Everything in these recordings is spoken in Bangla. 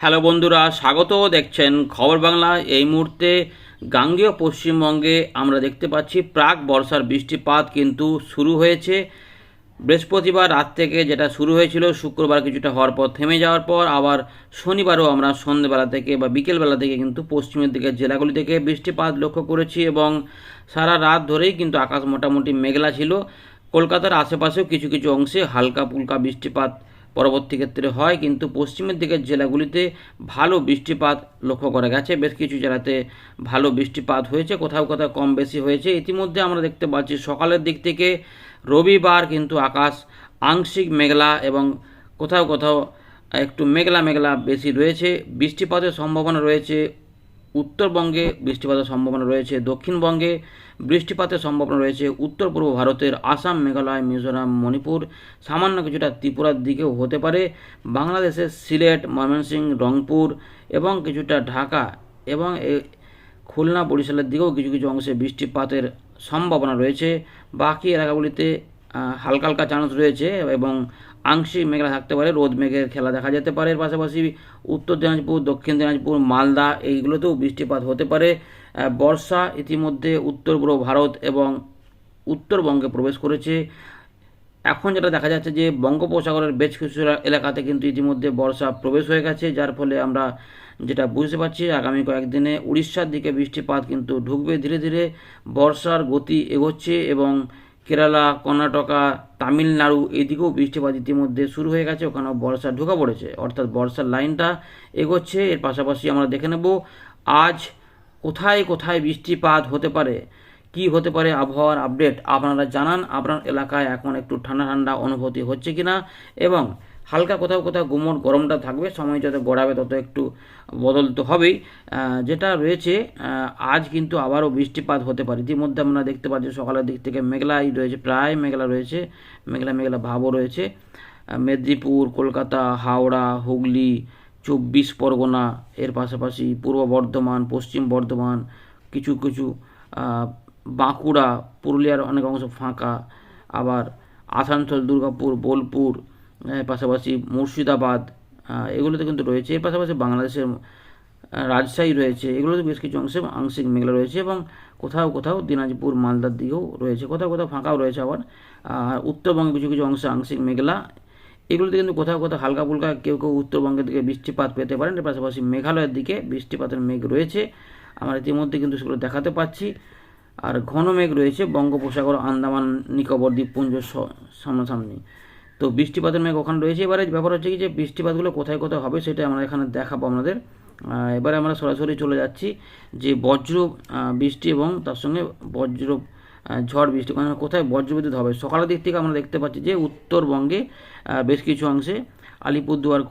হ্যালো বন্ধুরা, স্বাগত। দেখছেন খবর বাংলা। এই মুহূর্তে গাঙ্গেয় পশ্চিমবঙ্গে আমরা দেখতে পাচ্ছি, প্রাক বর্ষার বৃষ্টিপাত কিন্তু শুরু হয়েছে। বৃহস্পতিবার রাত থেকে যেটা শুরু হয়েছিল, শুক্রবার কিছুটা হওয়ার পর, থেমে যাওয়ার পর, আবার শনিবারও আমরা সন্ধ্যেবেলা থেকে বা বিকেলবেলা থেকে কিন্তু পশ্চিমের দিকের জেলাগুলি থেকে বৃষ্টিপাত লক্ষ্য করেছি এবং সারা রাত ধরেই কিন্তু আকাশ মোটামুটি মেঘলা ছিল। কলকাতার আশেপাশেও কিছু কিছু অংশে হালকা পুলকা বৃষ্টিপাত পরবর্তী ক্ষেত্রে হয়, কিন্তু পশ্চিমের দিকের জেলাগুলিতে ভালো বৃষ্টিপাত লক্ষ্য করা গেছে। বেশ কিছু জেলাতে ভালো বৃষ্টিপাত হয়েছে, কোথাও কোথাও কম বেশি হয়েছে। ইতিমধ্যে আমরা দেখতে পাচ্ছি, সকালের দিক থেকে রবিবার কিন্তু আকাশ আংশিক মেঘলা এবং কোথাও কোথাও একটু মেঘলা মেঘলা বেশি রয়েছে। বৃষ্টিপাতের সম্ভাবনা রয়েছে, উত্তরবঙ্গে বৃষ্টিপাতের সম্ভাবনা রয়েছে, দক্ষিণবঙ্গে বৃষ্টিপাতের সম্ভাবনা রয়েছে। উত্তর পূর্ব ভারতের আসাম, মেঘালয়, মিজোরাম, মণিপুর। সামান্য কিছুটা ত্রিপুরার দিকেও হতে পারে। বাংলাদেশের সিলেট ময়মনসিংহ রংপুর এবং কিছুটা ঢাকা এবং খুলনা বরিশালের দিকেও কিছু কিছু অংশে বৃষ্টিপাতের সম্ভাবনা রয়েছে। বাকি এলাকাগুলিতে হালকা হালকা চান্স রয়েছে এবং আংশিক মেঘলা থাকতে পারে, রোদ মেঘের খেলা দেখা যেতে পারে। এর পাশাপাশি উত্তর দিনাজপুর, দক্ষিণ দিনাজপুর, মালদা এইগুলোতেও বৃষ্টিপাত হতে পারে। বর্ষা ইতিমধ্যে উত্তর পূর্ব ভারত এবং উত্তরবঙ্গে প্রবেশ করেছে। এখন যেটা দেখা যাচ্ছে যে বঙ্গোপসাগরের বেশ কিছু এলাকাতে কিন্তু ইতিমধ্যে বর্ষা প্রবেশ হয়ে গেছে, যার ফলে আমরা যেটা বুঝতে পারছি আগামী কয়েকদিনে উড়িষ্যার দিকে বৃষ্টিপাত কিন্তু ঢুকবে ধীরে ধীরে। বর্ষার গতি এগোচ্ছে এবং কেরালা, কর্ণাটকা, তামিলনাড়ু এদিকেও বৃষ্টিপাত ইতিমধ্যে শুরু হয়ে গেছে। ওখানেও বর্ষা ঢোকা পড়েছে। অর্থাৎ বর্ষার লাইনটা এগোচ্ছে। এর পাশাপাশি আমরা দেখে নেব, আজ কোথায় কোথায় বৃষ্টিপাত হতে পারে? কি হতে পারে আবহাওয়ার আপডেট? আপনারা জানান। আপনার এলাকায় এখন একটু ঠান্ডা ঠান্ডা অনুভূতি হচ্ছে কিনা? এবং হালকা কোথাও কোথাও গুমোট গরমটা থাকবে, সময় যত গড়াবে তত একটু বদল তো হবেই। যেটা রয়েছে আজ কিন্তু আবারও বৃষ্টিপাত হতে পারে। ইতিমধ্যে আমরা দেখতে পাচ্ছি সকালের দিক থেকে মেঘলাই রয়েছে, প্রায় মেঘলা রয়েছে, মেঘলা মেঘলা ভাবও রয়েছে। মেদিনীপুর, কলকাতা, হাওড়া, হুগলি, চব্বিশ পরগনা, এর পাশাপাশি পূর্ব বর্ধমান, পশ্চিম বর্ধমান, কিছু কিছু বাঁকুড়া, পুরুলিয়ার অনেক অংশ ফাঁকা। আবার আসানসোল, দুর্গাপুর, বোলপুর পাশাপাশি মুর্শিদাবাদ এগুলোতে কিন্তু রয়েছে। এর পাশাপাশি বাংলাদেশের রাজশাহী রয়েছে। এগুলোতে বেশ কিছু অংশে আংশিক মেঘলা রয়েছে এবং কোথাও কোথাও দিনাজপুর, মালদার দিকেও রয়েছে। কোথাও কোথাও ফাঁকাও রয়েছে আবার। আর উত্তরবঙ্গে কিছু কিছু অংশে আংশিক মেঘলা। এগুলোতে কিন্তু কোথাও কোথাও হালকা ফুলকা কেউ কেউ উত্তরবঙ্গের দিকে বৃষ্টিপাত পেতে পারেন। এর পাশাপাশি মেঘালয়ের দিকে বৃষ্টিপাতের মেঘ রয়েছে। আমরা ইতিমধ্যে কিন্তু সেগুলো দেখাতে পাচ্ছি। আর ঘন মেঘ রয়েছে বঙ্গোপসাগর, আন্দামান, নিকোবর, দ্বীপপুঞ্জ সামনাসামনি। তো বৃষ্টিপাতের মেঘ ওখানে রয়েছে। এবারে ব্যাপার হচ্ছে কি যে বৃষ্টিপাতগুলো কোথায় কোথায় হবে সেটা আমরা এখানে দেখাবো আপনাদের। এবারে আমরা সরাসরি চলে যাচ্ছি যে বজ্র বৃষ্টি এবং তার সঙ্গে বজ্র ঝড় বৃষ্টি। মানে কোথায় বজ্রবিদ্যুৎ হবে? সকালের দিক থেকে আমরা দেখতে পাচ্ছি যে উত্তরবঙ্গে বেশ কিছু অংশে আলিপুরদুয়ার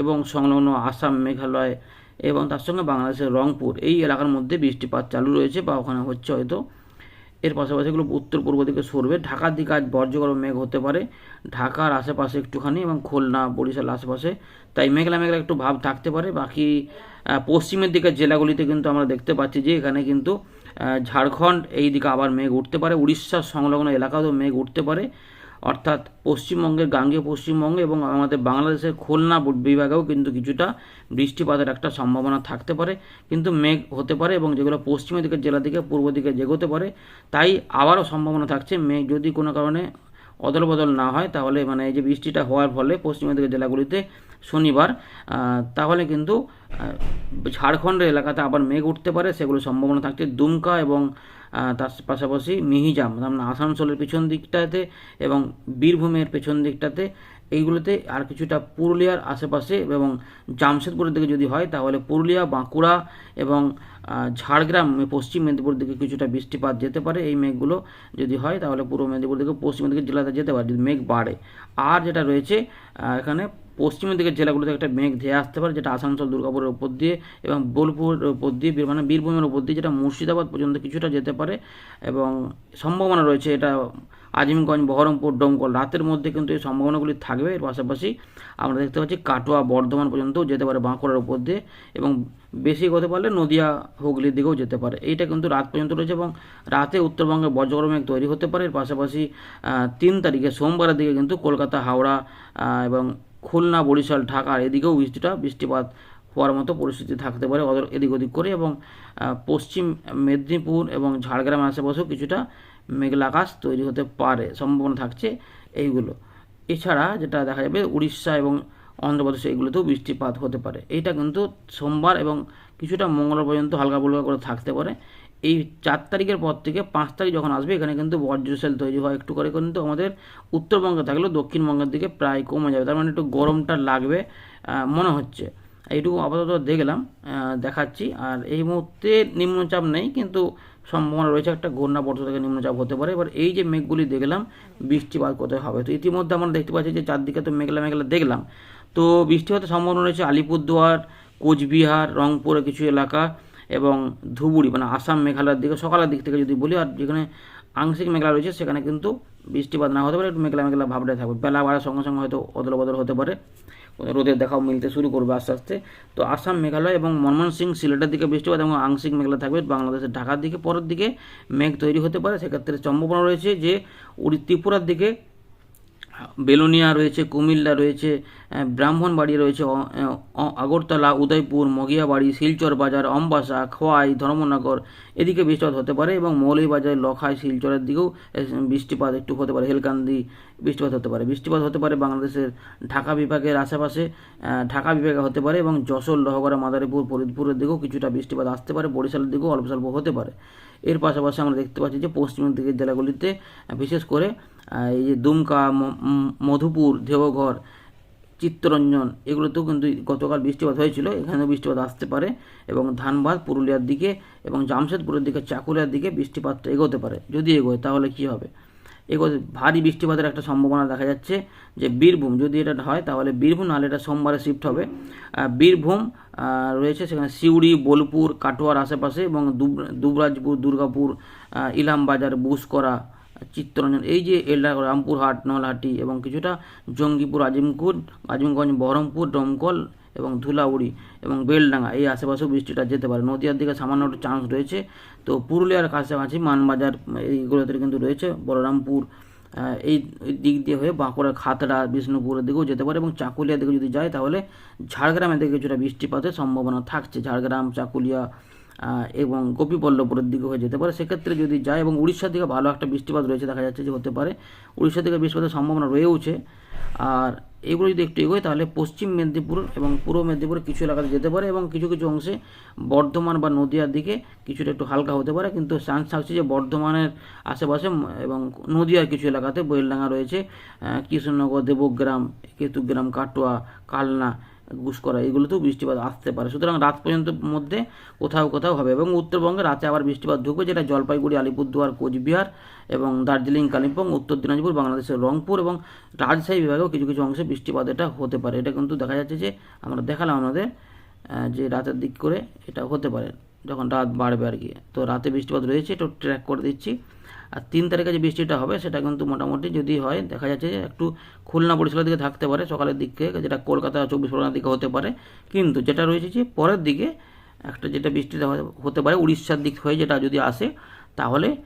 এবং সংলগ্ন আসাম, মেঘালয় এবং তার সঙ্গে বাংলাদেশের রংপুর এই এলাকার মধ্যে বৃষ্টিপাত চালু রয়েছে বা ওখানে হচ্ছে হয়তো এর পাশাপাশি এগুলো উত্তর পূর্ব দিকে সরবে। ঢাকার দিকে আজ বজ্রগর্ভ মেঘ হতে পারে। ঢাকার আশেপাশে একটুখানি এবং খুলনা, বরিশাল আশেপাশে। তাই মেঘলা মেঘলা একটু ভাব থাকতে পারে। বাকি পশ্চিমের দিকের জেলাগুলিতে কিন্তু আমরা দেখতে পাচ্ছি যে এখানে কিন্তু ঝাড়খণ্ড এই দিকে আবার মেঘ উঠতে পারে। উড়িষ্যার সংলগ্ন এলাকাতেও মেঘ উঠতে পারে। অর্থাৎ পশ্চিমবঙ্গের গাঙ্গেয় পশ্চিমবঙ্গে এবং আমাদের বাংলাদেশের খুলনা বিভাগেও কিন্তু কিছুটা বৃষ্টিপাতের একটা সম্ভাবনা থাকতে পারে, কিন্তু মেঘ হতে পারে এবং যেগুলো পশ্চিমের দিকের জেলা থেকে পূর্ব দিকে যেগোতে পারে, তাই আবারও সম্ভাবনা থাকছে মেঘ যদি কোনো কারণে অদল বদল না হয়, তাহলে মানে এই যে বৃষ্টিটা হওয়ার ফলে পশ্চিমের দিকের জেলাগুলিতে শনিবার তাহলে কিন্তু ঝাড়খণ্ডের এলাকাতে আবার মেঘ উঠতে পারে, সেগুলো সম্ভাবনা থাকছে। দুমকা এবং তার পাশাপাশি মিহিজাম মানে আসানসোলের পেছন দিকটাতে এবং বীরভূমের পেছন দিকটাতে। এইগুলোতে আর কিছুটা পুরুলিয়ার আশেপাশে এবং জামশেদপুরের দিকে যদি হয়, তাহলে পুরুলিয়া, বাঁকুড়া এবং ঝাড়গ্রাম পশ্চিম মেদিনীপুর দিকে কিছুটা বৃষ্টিপাত যেতে পারে এই মেঘগুলো যদি হয়, তাহলে পূর্ব মেদিনীপুর দিকে পশ্চিম দিকে জেলাতে যেতে পারে যদি মেঘ বাড়ে। আর যেটা রয়েছে এখানে পশ্চিমের দিকের জেলাগুলোতে একটা মেঘ ধেয়ে আসতে পারে, যেটা আসানসোল, দুর্গাপুরের উপর দিয়ে এবং বোলপুরের উপর দিয়ে মানে বীরভূমের উপর দিয়ে যেটা মুর্শিদাবাদ পর্যন্ত কিছুটা যেতে পারে এবং সম্ভাবনা রয়েছে এটা আজিমগঞ্জ, বহরমপুর, ডোমকল। রাতের মধ্যে কিন্তু এই সম্ভাবনাগুলি থাকবে। এর পাশাপাশি আমরা দেখতে পাচ্ছি কাটোয়া, বর্ধমান পর্যন্তও যেতে পারে বাঁকুড়ার উপর দিয়ে এবং বেশি হতে পারলে নদিয়া, হুগলির দিকেও যেতে পারে। এইটা কিন্তু রাত পর্যন্ত রয়েছে এবং রাতে উত্তরবঙ্গে বজ্রগর্ভ মেঘ তৈরি হতে পারে। এর পাশাপাশি তিন তারিখে সোমবারের দিকে কিন্তু কলকাতা, হাওড়া এবং খুলনা, বরিশাল ঢাকার এদিকেও বৃষ্টিটা, বৃষ্টিপাত হওয়ার মতো পরিস্থিতি থাকতে পারে এদিক ওদিক করে এবং পশ্চিম মেদিনীপুর এবং ঝাড়গ্রাম আশেপাশেও কিছুটা মেঘলা আকাশ তৈরি হতে পারে, সম্ভাবনা থাকছে এইগুলো। এছাড়া যেটা দেখা যাবে উড়িষ্যা এবং অন্ধ্রপ্রদেশ এগুলোতেও বৃষ্টিপাত হতে পারে। এইটা কিন্তু সোমবার এবং কিছুটা মঙ্গলবার পর্যন্ত হালকা ফুলকা করে থাকতে পারে। এই চার তারিখের পর থেকে পাঁচ তারিখ যখন আসবে, এখানে কিন্তু বজ্রশাল তৈরি হয়। একটু করে কিন্তু আমাদের উত্তরবঙ্গে থাকলেও দক্ষিণবঙ্গের দিকে প্রায় কমে যাবে। তার মানে একটু গরমটা লাগবে মনে হচ্ছে। এইটুকু আপাতত দেখলাম দেখাচ্ছি। আর এই মুহূর্তে নিম্নচাপ নেই, কিন্তু সম্ভাবনা রয়েছে একটা ঘূর্ণাবর্ত থেকে নিম্নচাপ হতে পারে। এবার এই যে মেঘগুলি দেখলাম, বৃষ্টিপাত কোথায় হবে? তো ইতিমধ্যে আমরা দেখতে পাচ্ছি যে চারদিকে তো মেঘলা মেঘলা দেখলাম। তো বৃষ্টি হতে সম্ভাবনা রয়েছে আলিপুরদুয়ার, কোচবিহার, রংপুরের কিছু এলাকা। এবং ধুবুরি মানে আসাম মেঘালয়ের দিকে, সকালের দিক থেকে যদি বলি, আর যেখানে আংশিক মেঘলা রয়েছে, সেখানে কিন্তু বৃষ্টিপাত না হতে পারে, একটু মেঘলা মেঘলা ভাবটা থাকবে। বেলা বাড়ার সঙ্গে সঙ্গে হয়তো অদল বদল হতে পারে। রোদের দেখাও মিলতে শুরু করবে আস্তে আস্তে। তো আসাম মেঘালয় এবং ময়মনসিং সিলেটের দিকে বৃষ্টিপাত এবং আংশিক মেঘলা থাকবে। বাংলাদেশের ঢাকার দিকে, পরের দিকে মেঘ তৈরি হতে পারে। সেক্ষেত্রে সম্ভাবনা রয়েছে যে উড়ি ত্রিপুরার দিকে বেলোনিয়া রয়েছে, কুমিল্লা রয়েছে ব্রাহ্মণবাড়ি রয়েছে আগরতলা, উদয়পুর, মগিয়াবাড়ি, শিলচর বাজার, অম্বাসা, খোয়াই, ধর্মনগর। এদিকে বৃষ্টিপাত হতে পারে এবং মৌলভীবাজার, লখাই, শিলচরের দিকেও বৃষ্টিপাত একটু হতে পারে, হেলকান্দি বৃষ্টিপাত হতে পারে। বৃষ্টিপাত হতে পারে বাংলাদেশের ঢাকা বিভাগের আশেপাশে ঢাকা বিভাগে হতে পারে এবং যশোর, লহগড়া, মাদারীপুর, ফরিদপুরের দিকেও কিছুটা বৃষ্টিপাত আসতে পারে, বরিশালের দিকেও অল্প স্বল্প হতে পারে। এর পাশাপাশি আমরা দেখতে পাচ্ছি যে পশ্চিমের দিকের জেলাগুলিতে বিশেষ করে এই যে দুমকা মধুপুর, দেওঘর, চিত্তরঞ্জন, এগুলোতেও কিন্তু গতকাল বৃষ্টিপাত হয়েছিল। এখানেও বৃষ্টিপাত আসতে পারে এবং ধানবাদ পুরুলিয়ার দিকে এবং জামশেদপুরের দিকে, চাকুলিয়ার দিকে বৃষ্টিপাতটা এগোতে পারে। যদি এগোয়, তাহলে কি হবে? এগোতে ভারী বৃষ্টিপাতের একটা সম্ভাবনা দেখা যাচ্ছে যে বীরভূম, যদি এটা হয়, তাহলে বীরভূম, নাহলে এটা সোমবারে শিফট হবে। বীরভূম রয়েছে সেখানে সিউড়ি, বোলপুর, কাটোয়ার আশেপাশে এবং দুবরাজপুর, দুর্গাপুর ইলামবাজার বুসকরা চিত্তরঞ্জন। এই যে এলাকা রামপুরহাট নলহাটি এবং কিছুটা জঙ্গিপুর আজিমপুর আজিমগঞ্জ, বহরমপুর, দমকল এবং ধুলাউড়ি এবং বেলডাঙ্গা, এই আশেপাশেও বৃষ্টিটা যেতে পারে। নদীয়ার দিকে সামান্য একটু চান্স রয়েছে। তো পুরুলিয়ার কাছাকাছি মানবাজার, এইগুলোতে কিন্তু রয়েছে বলরামপুর এই দিক দিয়ে হয়ে বাঁকুড়া খাতড়া, বিষ্ণুপুরের দিকেও যেতে পারে এবং চাকুলিয়ার দিকে যদি যায় তাহলে ঝাড়গ্রামের দিকে কিছুটা বৃষ্টিপাতের সম্ভাবনা থাকছে। ঝাড়গ্রাম, চাকুলিয়া এবং গোপীবল্লভপুরের দিকে হয়ে যেতে পারে। সেক্ষেত্রে যদি যায় এবং উড়িষ্যার দিকে ভালো একটা বৃষ্টিপাত রয়েছে, দেখা যাচ্ছে যে হতে পারে। উড়িষ্যার দিকে বৃষ্টিপাতের সম্ভাবনা রয়েওছে। আর এগুলো যদি একটু এগোয়, তাহলে পশ্চিম মেদিনীপুর এবং পূর্ব মেদিনীপুরের কিছু এলাকাতে যেতে পারে এবং কিছু কিছু অংশে বর্ধমান বা নদিয়ার দিকে কিছুটা একটু হালকা হতে পারে। কিন্তু চান্স থাকছে যে বর্ধমানের আশেপাশে এবং নদিয়ার কিছু এলাকাতে বৈলডাঙ্গা রয়েছে। কৃষ্ণনগর, দেবগ্রাম, কেতুগ্রাম, কাটোয়া, কালনা ঘুষকরা এগুলোতেও বৃষ্টিপাত আসতে পারে। সুতরাং রাত পর্যন্ত মধ্যে কোথাও কোথাও হবে এবং উত্তরবঙ্গে রাতে আবার বৃষ্টিপাত ঢুকবে, যেটা জলপাইগুড়ি, আলিপুরদুয়ার, কোচবিহার এবং দার্জিলিং, কালিম্পং, উত্তর দিনাজপুর, বাংলাদেশের রংপুর এবং রাজশাহী বিভাগেও কিছু কিছু অংশে বৃষ্টিপাত এটা হতে পারে। এটা কিন্তু দেখা যাচ্ছে যে আমরা দেখালাম আমাদের যে রাতের দিক করে এটা হতে পারে, যখন রাত বাড়বে আর কি। তো রাতে বৃষ্টিপাত রয়েছে একটু ট্র্যাক করে দিচ্ছি। আর তিন তারিখে যে বৃষ্টিটা হবে, সেটা কিন্তু মোটামুটি যদি হয়, দেখা যাচ্ছে যে একটু খুলনা বরিশালের দিকে থাকতে পারে, সকালের দিকে, যেটা কলকাতা, চব্বিশ পরগনার দিকে হতে পারে। কিন্তু যেটা রয়েছে যে পরের দিকে একটা যেটা বৃষ্টিটা হতে- পারে, উড়িষ্যার দিক হয়ে যেটা যদি আসে, তাহলে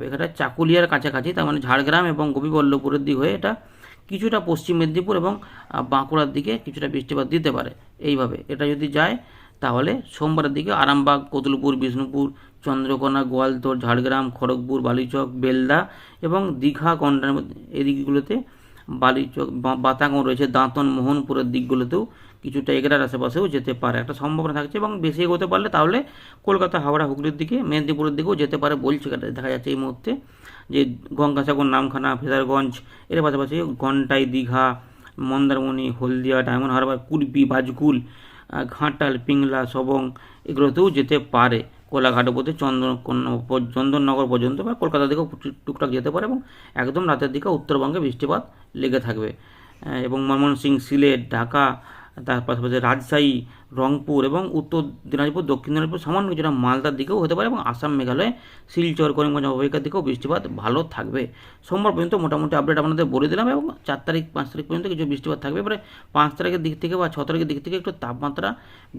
এখানে চাকুলিয়ার কাছাকাছি, তার মানে ঝাড়গ্রাম এবং গোপীবল্লভপুরের দিক হয়ে এটা কিছুটা পশ্চিম মেদিনীপুর এবং বাঁকুড়ার দিকে কিছুটা বৃষ্টিপাত দিতে পারে। এইভাবে এটা যদি যায় তাহলে সোমবারের দিকে আরামবাগ কতুলপুর বিষ্ণুপুর, চন্দ্রকোনা গোয়ালতোড় ঝাড়গ্রাম, খড়গপুর, বালিচক, বেলদা এবং দীঘা, কন্ডার এই দিকগুলোতে বালিচক বাতাগন রয়েছে, দাঁতন, মোহনপুরের দিকগুলোতেও কিছুটা এগরার আশেপাশেও যেতে পারে। একটা সম্ভাবনা থাকছে এবং বেশি এগোতে পারলে তাহলে কলকাতা, হাওড়া, হুগলির দিকে, মেদিনীপুরের দিকেও যেতে পারে বলছে দেখা যাচ্ছে এই মুহূর্তে যে গঙ্গাসাগর, নামখানা ফেদারগঞ্জ এর পাশাপাশি ঘন্টাই, দীঘা, মন্দারমণি, হলদিয়া, ডায়মন্ড হারবার কুলপি বাজকুল ঘাটাল, পিংলা, সবং এগুলোতেও যেতে পারে। কোলাঘাট অবধি চন্দন চন্দননগর পর্যন্ত বা কলকাতা দিকেও টুক- টুকটাক যেতে পারে এবং একদম রাতের দিকে উত্তরবঙ্গে বৃষ্টিপাত লেগে থাকবে। এবং ময়মনসিং সিলেট, ঢাকা তার পাশাপাশি রাজশাহী, রংপুর এবং উত্তর দিনাজপুর, দক্ষিণ দিনাজপুর সামান্য কিছুটা মালদার দিকেও হতে পারে এবং আসাম মেঘালয়, শিলচর, করিমগঞ্জ অববাহিকার দিকেও বৃষ্টিপাত ভালো থাকবে। সোমবার পর্যন্ত মোটামুটি আপডেট আপনাদের বলে দিলাম এবং চার তারিখ, পাঁচ তারিখ পর্যন্ত কিছু বৃষ্টিপাত থাকবে। এবারে পাঁচ তারিখের দিক থেকে বা ছ তারিখের দিক থেকে একটু তাপমাত্রা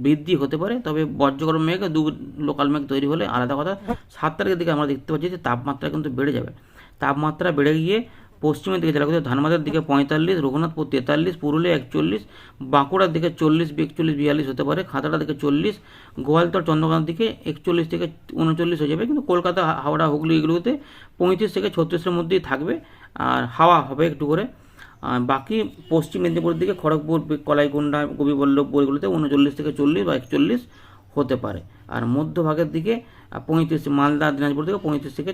বৃদ্ধি হতে পারে। তবে বজ্রগরম মেঘ, দু লোকাল মেঘ তৈরি হলে আলাদা কথা। সাত তারিখের দিকে আমরা দেখতে পাচ্ছি যে তাপমাত্রা কিন্তু বেড়ে যাবে। তাপমাত্রা বেড়ে গিয়ে পশ্চিমের দিকে জেলাগুলো ধানবাদের দিকে পঁয়তাল্লিশ, রঘুনাথপুর তেতাল্লিশ, পুরুলিয়া একচল্লিশ, বাঁকুড়ার দিকে চল্লিশ একচল্লিশ বিয়াল্লিশ হতে পারে, খাতড়ার দিকে চল্লিশ, গোয়ালতর চন্দ্রকান্তের দিকে একচল্লিশ থেকে উনচল্লিশ হয়ে যাবে, কিন্তু কলকাতা হাওড়া, হুগলি এগুলোতে পঁয়ত্রিশ থেকে ছত্রিশের মধ্যেই থাকবে, আর হাওয়া হবে একটু করে। আর বাকি পশ্চিম মেদিনীপুরের দিকে খড়গপুর কলাইকুণ্ডা গোপীবল্লভ এগুলোতে উনচল্লিশ থেকে চল্লিশ বা একচল্লিশ হতে পারে। আর মধ্যভাগের দিকে, পঁয়ত্রিশ, মালদা, দিনাজপুর থেকে পঁয়ত্রিশ থেকে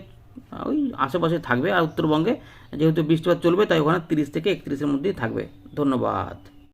ওই আশেপাশে থাকবে আর উত্তরবঙ্গে যেহেতু বৃষ্টিপাত চলবে, তাই ওখানে তিরিশ থেকে একত্রিশের মধ্যেই থাকবে। ধন্যবাদ।